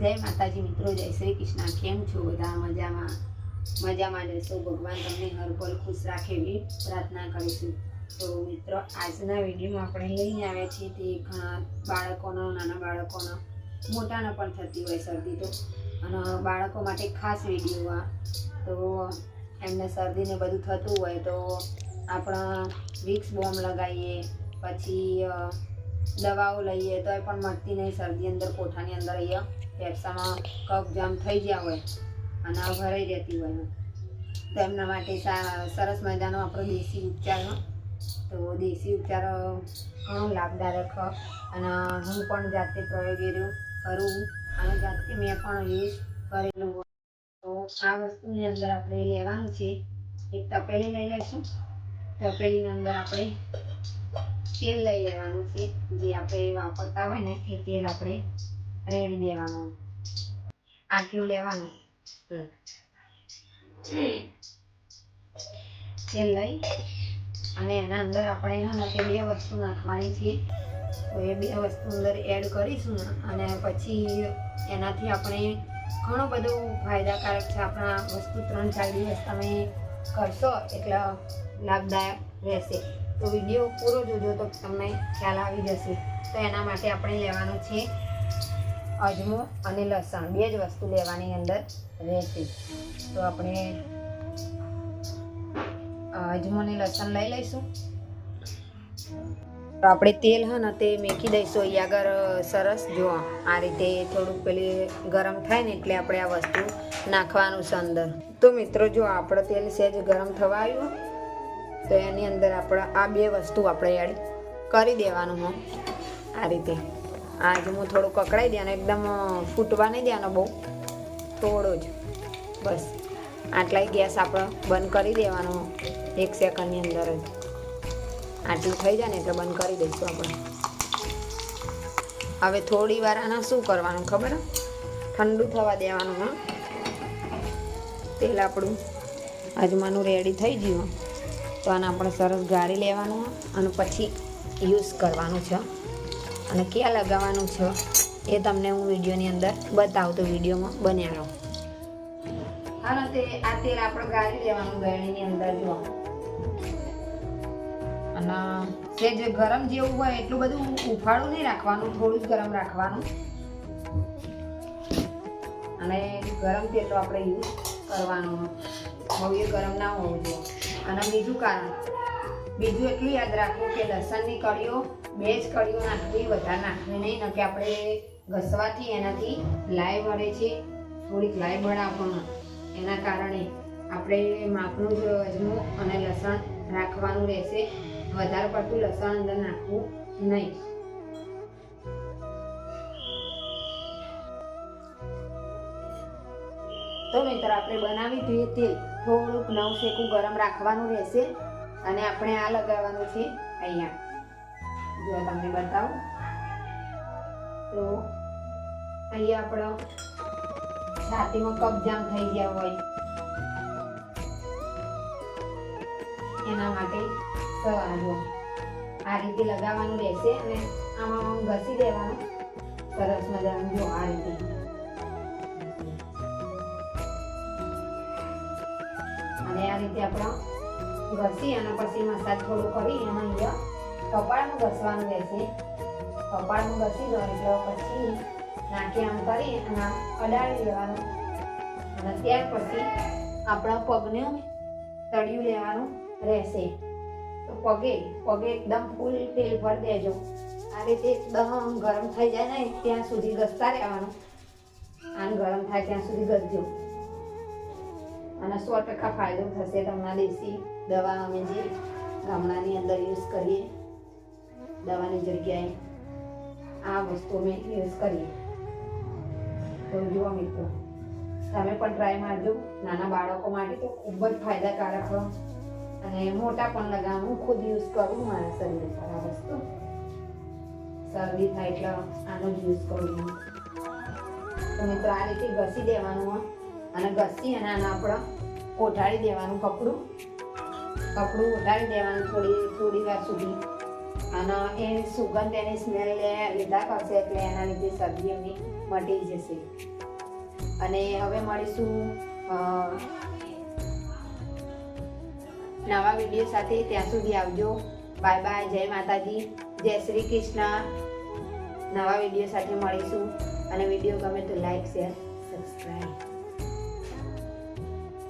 જય માતાજી મિત્રો, જય શ્રી કૃષ્ણ. કેમ છો બધા? મજામાં? મજામાં રહેશો ભગવાન તમને હરપલ ખુશ રાખે એવી પ્રાર્થના કરીશું. તો મિત્રો, આજના વિડીયોમાં આપણે લઈને આવ્યા છીએ તે ઘણા બાળકોનો, નાના બાળકોનો, મોટાના પણ થતી હોય શરદી તો. અને બાળકો માટે ખાસ વીડિયો તો એમને શરદીને બધું થતું હોય તો આપણા વિક્સ બોમ્બ લગાવીએ, પછી દવાઓ લઈએ તો એ પણ મળતી નહીં. શરદી અંદર, કોઠાની અંદર અહીંયા ફેફસામાં કફ જામ થઈ ગયા હોય અને ભરાઈ રહેતી હોય તો એમના માટે સરસ મજાનો આપણો દેશી ઉપચાર તો દેશી ઉપચાર ઘણો લાભદાયક અને હું પણ જાતે પ્રયોગ કરું અને જાતે મેં પણ યુઝ કરેલું તો આ વસ્તુની અંદર આપણે લેવાનું છે. એક તપેલી લઈ લઈશું તપેલીની અંદર આપણે તેલ લઈ લેવાનું છે જે આપણે વાપરતા હોય ને એ તેલ આપણે રેડી દેવાનું. આટલું લેવાનું. તેલ લઈ અને એના અંદર આપણે તે બે વસ્તુ નાખવાની છે. તો એ બે વસ્તુ અંદર એડ કરીશું અને પછી એનાથી આપણે ઘણો બધો ફાયદાકારક છે. આપણા વસ્તુ ત્રણ ચાર દિવસ તમે કરશો એટલે લાભદાયક રહેશે. તો વીડિયો પૂરો જોજો તો તમને ખ્યાલ આવી જશે. તો એના માટે આપણે લેવાનું છે અજમો અને લસણ, બે જ વસ્તુ લેવાની અંદર રહેશે. તો આપણે અજમો અને લસણ લઈ લઈશું. તો આપણે તેલ હા ને તે મેકી દઈશું. અહીંયા આગળ સરસ જો આ રીતે થોડુંક પેલી ગરમ થાય ને એટલે આપણે આ વસ્તુ નાખવાનું છે અંદર. તો મિત્રો જો આપણો તેલ સહેજ ગરમ થવા આવ્યું તો એની અંદર આપણે આ બે વસ્તુ આપણે એડ કરી દેવાનું હું. આ રીતે. આજ હું થોડું કકડાઈ દેવાનું એકદમ ફૂટવા નહીં દેવાનો બહુ. થોડો જ. બસ. આટલાય ગેસ આપણે બંધ કરી દેવાનો એક સેકન્ડની અંદર જ. આટલું થઈ જાય ને એટલે બંધ કરી દઈશું આપણે. હવે થોડી વાર આના શું કરવાનું ખબર? ઠંડુ થવા દેવાનું, હા. તેલ આપણું અજમાનું રેડી થઈ ગયું. તો આને આપણે સરસ ગાળી લેવાનું અને પછી યુઝ કરવાનું છે. અને ક્યાં લગાવવાનું છે એ તમને હું વિડીયોની અંદર બતાવું તો વિડીયોમાં બન્યા રહો. હાલો તે આપણે ગળણીની અંદર જો અને ગરમ જેવું હોય એટલું બધું ઉફાળું નહીં રાખવાનું, થોડું જ ગરમ રાખવાનું. અને ગરમ તેલ આપણે યુઝ કરવાનું બહુ ગરમ ના હોવું જોઈએ. અને બીજું કારણ, બીજું એટલું યાદ રાખવું કે લસણની કળીઓ બે જ કળીઓ નાખવી, વધારે નાખવી નહીં કે આપણે ઘસવાથી એનાથી લાય મળે છે. થોડીક લાય મળે પણ એના કારણે આપણે માપનું જ અજમો અને લસણ રાખવાનું રહેશે. વધારે પડતું લસણ અંદર નાખવું નહીં. તો મિત્ર, આપણે બનાવી દઈએ તેલ. થોડુંક નવ શેકું ગરમ રાખવાનું રહેશે અને આપણે આ લગાવવાનું છે અહીંયા. જો તમને બતાવું. તો અહીંયા આપણો છાતીમાં કબજામ થઈ ગયા હોય. એના માટે સવા આ રીતે લગાવવાનું રહેશે અને આમાં ઘસી દેવાનું. સરસ મજાનું જો આ રીતે. રીતે આપણે ઘસી અને પછી મસાજ થોડો કરી અને અહીંયા કપાળનું ઘસવાનું રહેશે. કપાળનું ઘસી દો એટલે પછી નાખી આમ કરી અને અડાડી દેવાનું અને ત્યાર પછી આપણા પગને તળિયું લેવાનું રહેશે. તો પગે પગે એકદમ ફૂલ તેલ ભર દેજો. આ રીતે એકદમ ગરમ થઈ જાય ને ત્યાં સુધી ઘસતા રહેવાનું. આમ ગરમ થાય ત્યાં સુધી ઘસજો. અને સો ટકા ફાયદો થશે તમને દેશી દવા અમે જે ગામડાની અંદર યુઝ કરીએ, દવાની જગ્યાએ આ વસ્તુ અમે યુઝ કરીએ. તો જુઓ મિત્રો, તમે પણ ટ્રાય મારજો. નાના બાળકો માટે તો ખૂબ જ ફાયદાકારક અને મોટા પણ લગાવ. હું ખુદ યુઝ કરું મારા શરીર પર આ વસ્તુ. શરદી થાય એટલે આનો જ યુઝ કરું તો મિત્રો, આ રીતે ઘસી દેવાનું અને ઘસી અને આને આપણે કોઠાળી દેવાનું કપડું. કપડું ઓઢાડી દેવાનું થોડી થોડી વાર સુધી. અને એ સુગંધ, એની સ્મેલ લીધા કરશે એટલે એના લીધે સબ્જી એમની મટી જશે. અને હવે મળીશું નવા વીડિયો સાથે. ત્યાં સુધી આવજો. Bye bye. જય માતાજી. જય શ્રી કૃષ્ણ. નવા વીડિયો સાથે મળીશું. અને વીડિયો ગમે તો લાઈક, શેર સબસ્ક્રાઈબ